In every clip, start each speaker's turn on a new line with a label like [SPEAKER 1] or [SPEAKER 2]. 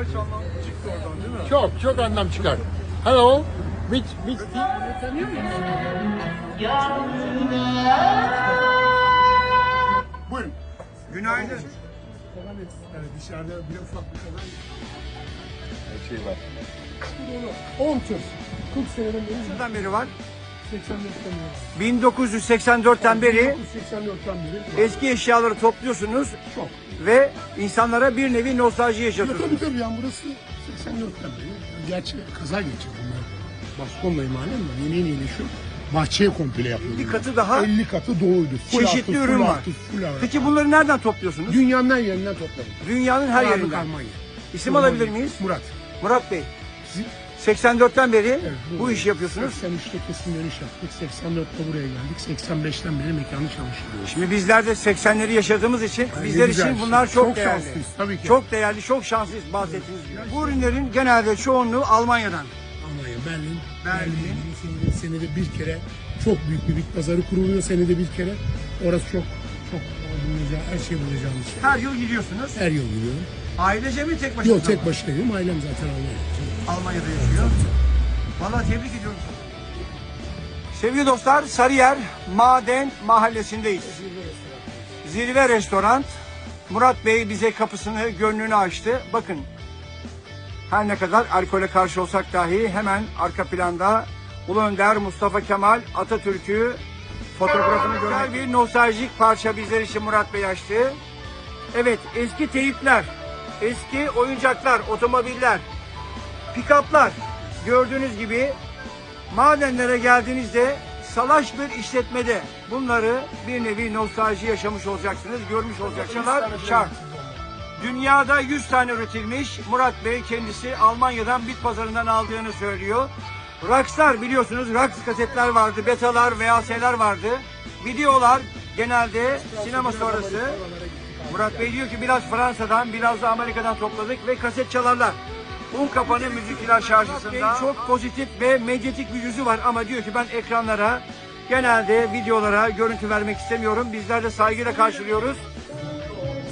[SPEAKER 1] birkaç anlam çıktı oradan değil mi?
[SPEAKER 2] Çok çok anlam çıkar. Hello. Which, which team?
[SPEAKER 3] Tanıyor musun?
[SPEAKER 2] Buyurun.
[SPEAKER 1] Günaydın.
[SPEAKER 2] Yani dışarıda bir ufak bir kadar.
[SPEAKER 1] Her şey var.
[SPEAKER 2] Bu dolu. 10 tür. 40 seneden beri
[SPEAKER 1] Nereden beri var?
[SPEAKER 2] 84'ten beri.
[SPEAKER 1] 1984'ten beri
[SPEAKER 2] 1984'ten beri.
[SPEAKER 1] eski eşyaları topluyorsunuz
[SPEAKER 2] Çok.
[SPEAKER 1] ve insanlara bir nevi nostalji
[SPEAKER 2] Ya
[SPEAKER 1] yaşatıyorsunuz.
[SPEAKER 2] tabii tabii yani burası 84'ten beri. Gerçi kaza geçiyor bunlar. Bastonla imanen mi? Yeni yeni iyileşiyor. Bahçeye komple yapıyor.
[SPEAKER 1] 50 katı daha
[SPEAKER 2] 50 katı doğuydu. Full
[SPEAKER 1] çeşitli
[SPEAKER 2] artı,
[SPEAKER 1] ürün var.
[SPEAKER 2] artı.
[SPEAKER 1] Peki bunları nereden topluyorsunuz?
[SPEAKER 2] Dünyanın her yerinden topladım.
[SPEAKER 1] Dünyanın her yerinden.
[SPEAKER 2] Almanya.
[SPEAKER 1] İsim alabilir miyiz?
[SPEAKER 2] Murat.
[SPEAKER 1] Murat Bey.
[SPEAKER 2] Siz-
[SPEAKER 1] 84'ten beri
[SPEAKER 2] Evet,
[SPEAKER 1] bu işi yapıyorsunuz.
[SPEAKER 2] 83'te kesin dönüş yaptık. 84'te buraya geldik. 85'ten beri mekanı çalıştırıyoruz.
[SPEAKER 1] Şimdi bizler de 80'leri yaşadığımız için
[SPEAKER 2] ne
[SPEAKER 1] bizler için bunlar çok,
[SPEAKER 2] Çok
[SPEAKER 1] değerli.
[SPEAKER 2] şanslıyız, tabii ki.
[SPEAKER 1] Çok değerli, çok şanslıyız bahsettiğiniz gibi. Bu ürünlerin genelde çoğunluğu Almanya'dan.
[SPEAKER 2] Almanya, Berlin.
[SPEAKER 1] Berlin.
[SPEAKER 2] Berlin. Senede, senede bir kere çok büyük bir bit pazarı kuruluyor senede bir kere. Orası çok çok bulacağı, her şey bulacağımız şey.
[SPEAKER 1] Her yıl gidiyorsunuz.
[SPEAKER 2] Her yıl gidiyorum.
[SPEAKER 1] Ailece mi tek başına?
[SPEAKER 2] Yok tek başına gidiyorum. Ailem zaten Almanya.
[SPEAKER 1] Almanya'da yaşıyor. Vallahi tebrik ediyorum. Sevgili dostlar, Sarıyer Maden Mahallesi'ndeyiz. Zirve Restoran. Murat Bey bize kapısını, gönlünü açtı. Bakın, her ne kadar alkole karşı olsak dahi hemen arka planda Ulu Önder Mustafa Kemal Atatürk'ü fotoğrafını görmek. bir nostaljik parça bizler için Murat Bey açtı. Evet, eski teyipler, eski oyuncaklar, otomobiller, Pikaplar gördüğünüz gibi madenlere geldiğinizde salaş bir işletmede bunları bir nevi nostalji yaşamış olacaksınız, görmüş olacaksınız. Şart. Dünyada 100 tane üretilmiş. Murat Bey kendisi Almanya'dan bit pazarından aldığını söylüyor. Rockstar biliyorsunuz Rox kasetler vardı, betalar, VHS'ler vardı. Videolar genelde sinema sonrası. Murat Bey diyor ki biraz Fransa'dan, biraz da Amerika'dan topladık ve kaset çalarlar. Un kapanı müzikler şarjısında çok pozitif ve medyatik bir yüzü var ama diyor ki ben ekranlara genelde videolara görüntü vermek istemiyorum. Bizler de saygıyla karşılıyoruz.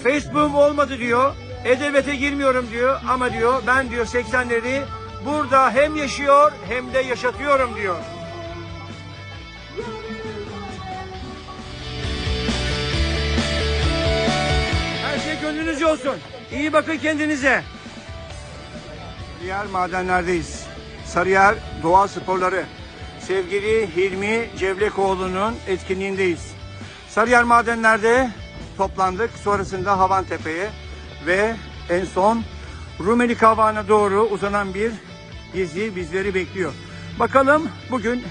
[SPEAKER 1] Facebook'um olmadı diyor. Edebiyete girmiyorum diyor ama diyor ben diyor 80'leri burada hem yaşıyor hem de yaşatıyorum diyor. Olsun. İyi bakın kendinize. Sarıyer madenlerdeyiz. Sarıyer Doğa Sporları. Sevgili Hilmi Cevlekoğlu'nun etkinliğindeyiz. Sarıyer madenlerde toplandık. Sonrasında Havantepe'ye ve en son Rumeli Kavağı'na doğru uzanan bir gezi bizleri bekliyor. Bakalım bugün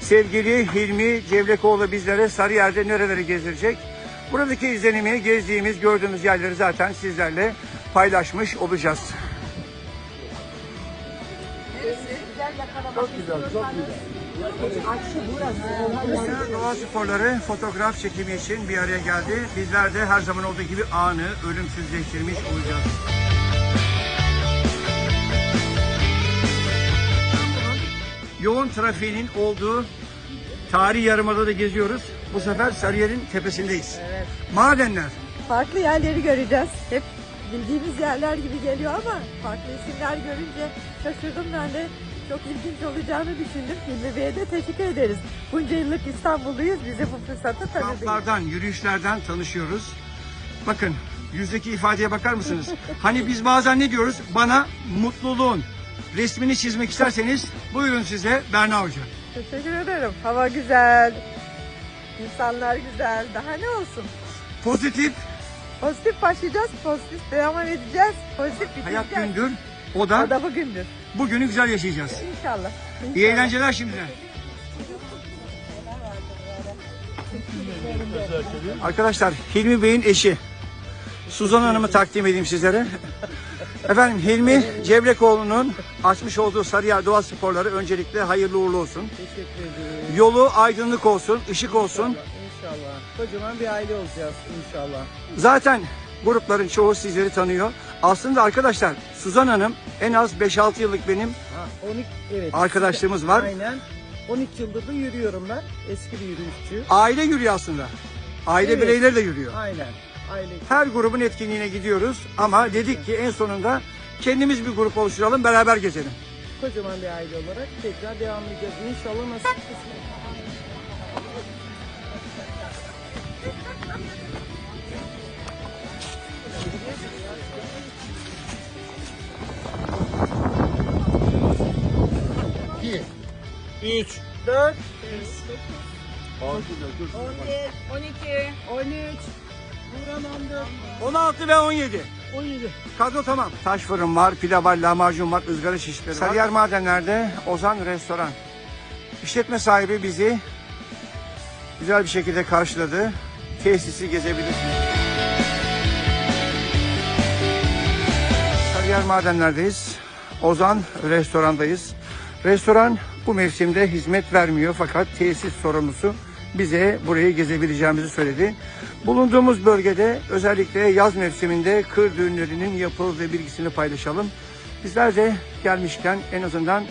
[SPEAKER 1] sevgili Hilmi Cevlekoğlu bizlere Sarıyer'de nereleri gezdirecek? Buradaki izlenimi, gezdiğimiz, gördüğümüz yerleri zaten sizlerle paylaşmış olacağız. Sarıyer Doğa Sporları fotoğraf çekimi için bir araya geldi. Bizler de her zaman olduğu gibi anı ölümsüzleştirmiş olacağız. Yoğun trafiğinin olduğu tarihi yarımada da geziyoruz. Bu sefer Sarıyer'in tepesindeyiz.
[SPEAKER 3] Evet.
[SPEAKER 1] Madenler.
[SPEAKER 3] Farklı yerleri göreceğiz. Hep bildiğimiz yerler gibi geliyor ama farklı isimler görünce şaşırdım ben de. Çok ilginç olacağını düşündüm. Hilmi Bey'e de teşekkür ederiz. Bunca yıllık İstanbulluyuz. Bize bu fırsatı tanıdı.
[SPEAKER 1] Kamplardan, yürüyüşlerden tanışıyoruz. Bakın yüzdeki ifadeye bakar mısınız? Hani biz bazen ne diyoruz? Bana mutluluğun resmini çizmek isterseniz buyurun size Berna Hoca.
[SPEAKER 3] Teşekkür ederim. Hava güzel. İnsanlar güzel. Daha ne olsun?
[SPEAKER 1] Pozitif
[SPEAKER 3] Pozitif başlayacağız. Pozitif devam edeceğiz. Pozitif
[SPEAKER 1] hayat
[SPEAKER 3] bitireceğiz.
[SPEAKER 1] gündür. O da
[SPEAKER 3] O da bugündür.
[SPEAKER 1] bugünü güzel yaşayacağız.
[SPEAKER 3] İnşallah.
[SPEAKER 1] İyi
[SPEAKER 3] İnşallah.
[SPEAKER 1] eğlenceler şimdiden. Arkadaşlar Hilmi Bey'in eşi Suzan Hanım'ı takdim edeyim sizlere. Efendim Hilmi Cevlekoğlu'nun açmış olduğu Sarıyer Doğa Sporları öncelikle hayırlı uğurlu olsun.
[SPEAKER 4] Teşekkür ederim.
[SPEAKER 1] Yolu aydınlık olsun, ışık olsun.
[SPEAKER 4] İnşallah. Kocaman bir aile olacağız inşallah.
[SPEAKER 1] Zaten grupların çoğu sizleri tanıyor. Aslında arkadaşlar Suzan Hanım en az 5-6 yıllık benim
[SPEAKER 4] Ha, 12 evet.
[SPEAKER 1] arkadaşlığımız var.
[SPEAKER 4] Aynen. 13 yıldır da yürüyorum ben. Eski bir yürüyüşçü.
[SPEAKER 1] Aile yürüyor aslında. Aile
[SPEAKER 4] Evet.
[SPEAKER 1] bireyleri de yürüyor.
[SPEAKER 4] Aynen.
[SPEAKER 1] Her grubun etkinliğine gidiyoruz ama dedik ki en sonunda kendimiz bir grup oluşturalım, beraber gezelim.
[SPEAKER 4] Kocaman bir aile olarak tekrar devam edeceğiz. İnşallah nasip kısmet.
[SPEAKER 2] İki.
[SPEAKER 1] 3,
[SPEAKER 4] 4,
[SPEAKER 1] 16 ve 17.
[SPEAKER 2] 17.
[SPEAKER 1] Kadro tamam. Taş fırın var, pide var, lahmacun var, ızgara şişleri var. Sarıyer Madenler'de Ozan Restoran. İşletme sahibi bizi güzel bir şekilde karşıladı. Tesisi gezebilirsiniz. Sarıyer Madenler'deyiz. Ozan Restoran'dayız. Restoran bu mevsimde hizmet vermiyor fakat tesis sorumlusu bize burayı gezebileceğimizi söyledi. Bulunduğumuz bölgede özellikle yaz mevsiminde kır düğünlerinin yapıldığı bilgisini paylaşalım. Bizler de gelmişken en azından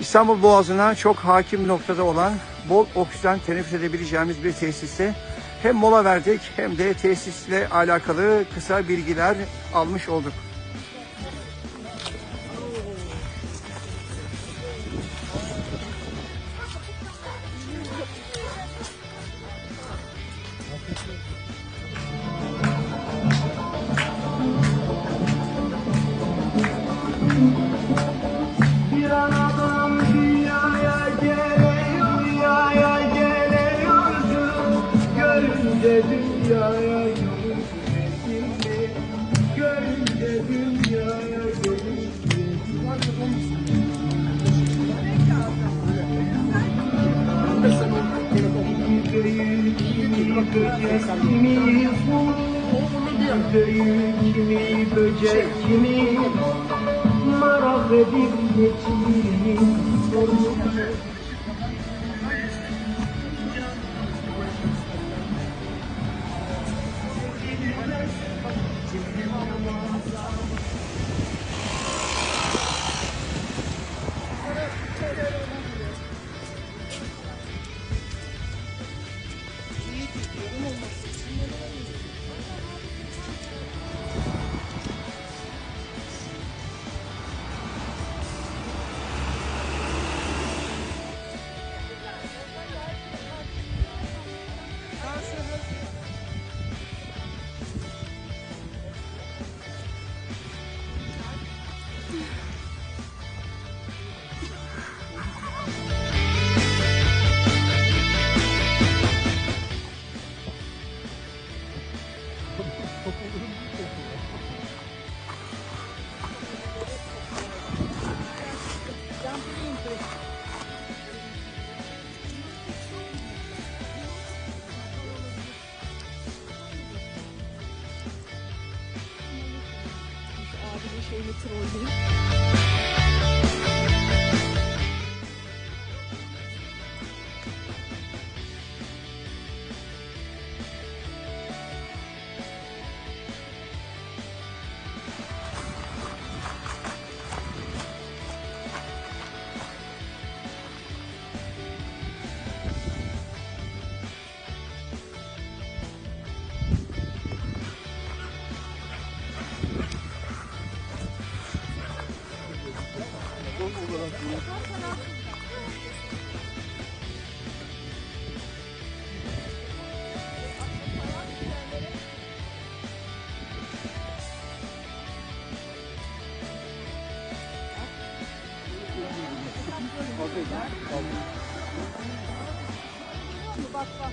[SPEAKER 1] İstanbul Boğazı'na çok hakim noktada olan bol oksijen teneffüs edebileceğimiz bir tesiste hem mola verdik hem de tesisle alakalı kısa bilgiler almış olduk.
[SPEAKER 5] Böcek, kimi bu kimi böcek, kimi Merak edip geçeyim
[SPEAKER 2] 属
[SPEAKER 5] 于 啊。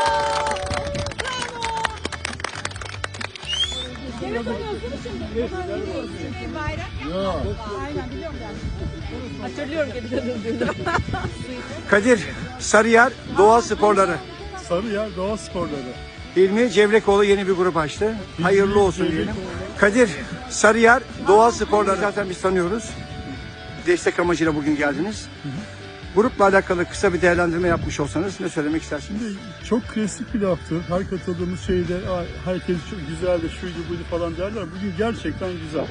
[SPEAKER 1] Kadir Sarıyer Doğa Sporları.
[SPEAKER 6] Sarıyer Doğa Sporları.
[SPEAKER 1] Hilmi Cevrekoğlu yeni bir grup açtı. Hayırlı olsun diyelim. Kadir Sarıyer Doğa Sporları zaten biz tanıyoruz. Destek amacıyla bugün geldiniz. Grupla alakalı kısa bir değerlendirme yapmış olsanız ne söylemek istersiniz?
[SPEAKER 6] Şimdi çok klasik bir laftır. Her katıldığımız şeyde "Aa, herkes çok güzeldi, şuydu buydu falan derler. Bugün gerçekten güzel.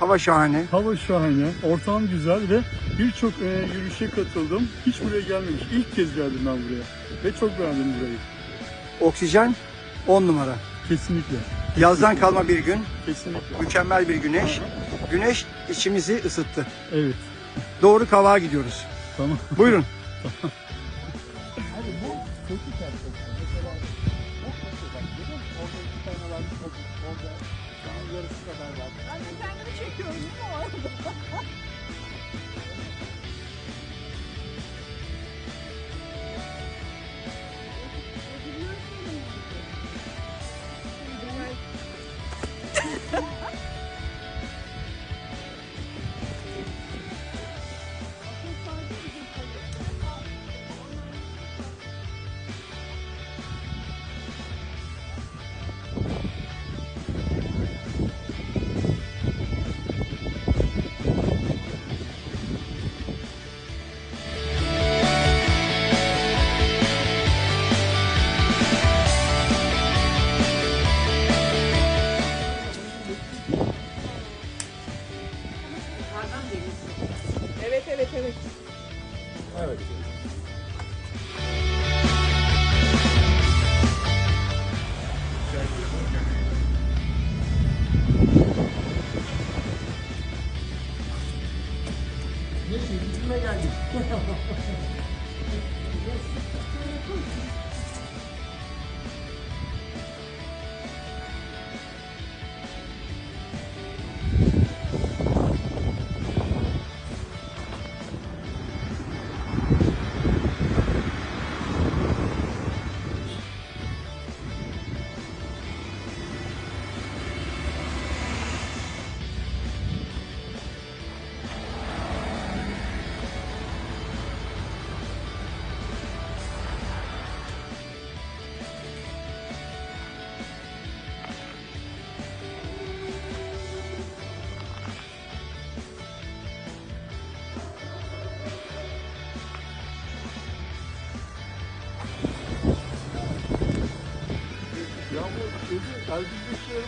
[SPEAKER 1] Hava şahane.
[SPEAKER 6] Hava şahane, ortam güzel ve birçok e, yürüyüşe katıldım. Hiç buraya gelmemiş. İlk kez geldim ben buraya. Ve çok beğendim burayı.
[SPEAKER 1] Oksijen 10 numara.
[SPEAKER 6] Kesinlikle.
[SPEAKER 1] Yazdan kalma bir gün.
[SPEAKER 6] Kesinlikle.
[SPEAKER 1] Mükemmel bir güneş. Güneş içimizi ısıttı.
[SPEAKER 6] Evet.
[SPEAKER 1] Doğru kavağa gidiyoruz.
[SPEAKER 6] Tamam.
[SPEAKER 1] Buyurun.
[SPEAKER 2] Evet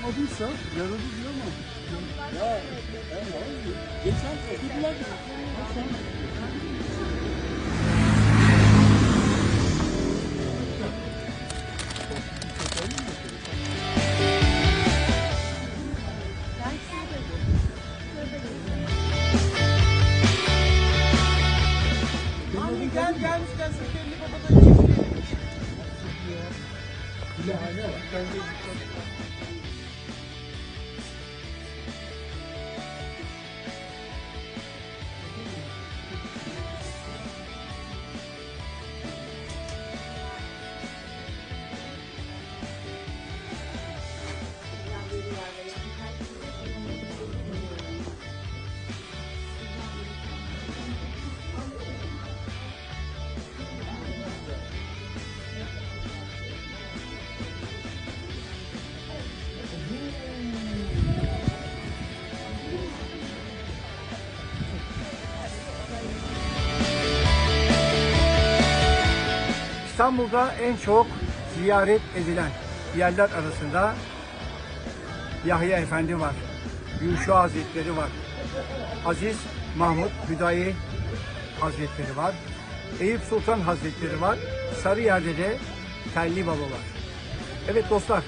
[SPEAKER 6] işe yaramadıysa yaradı diyemem. Ya, ben abi, geçen okudular mı?
[SPEAKER 4] Abi gel gelmişken Seferli Baba'da çiftleyelim.
[SPEAKER 1] İstanbul'da en çok ziyaret edilen yerler arasında Yahya Efendi var. Yuşa Hazretleri var. Aziz Mahmut Hüdayi Hazretleri var. Eyüp Sultan Hazretleri var. Sarıyer'de de Telli Baba var. Evet dostlar,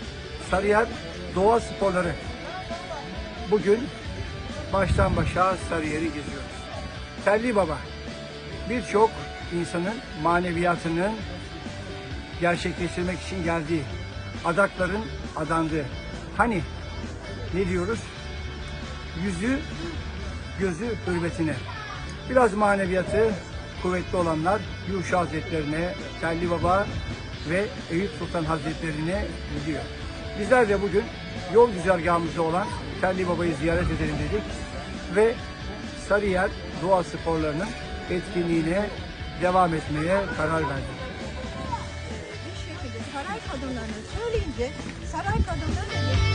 [SPEAKER 1] Sarıyer Doğa Sporları. Bugün baştan başa Sarıyer'i geziyoruz. Telli Baba, birçok insanın maneviyatının gerçekleştirmek için geldiği, adakların adandığı. Hani ne diyoruz? Yüzü, gözü hürmetine. Biraz maneviyatı kuvvetli olanlar Yuşa Hazretlerine, Telli Baba ve Eyüp Sultan Hazretlerine gidiyor. Bizler de bugün yol güzergahımızda olan Telli Baba'yı ziyaret edelim dedik ve Sarıyer Doğa Sporları'nın etkinliğine devam etmeye karar verdik.
[SPEAKER 7] Kadınlarını söyleyince saray kadınları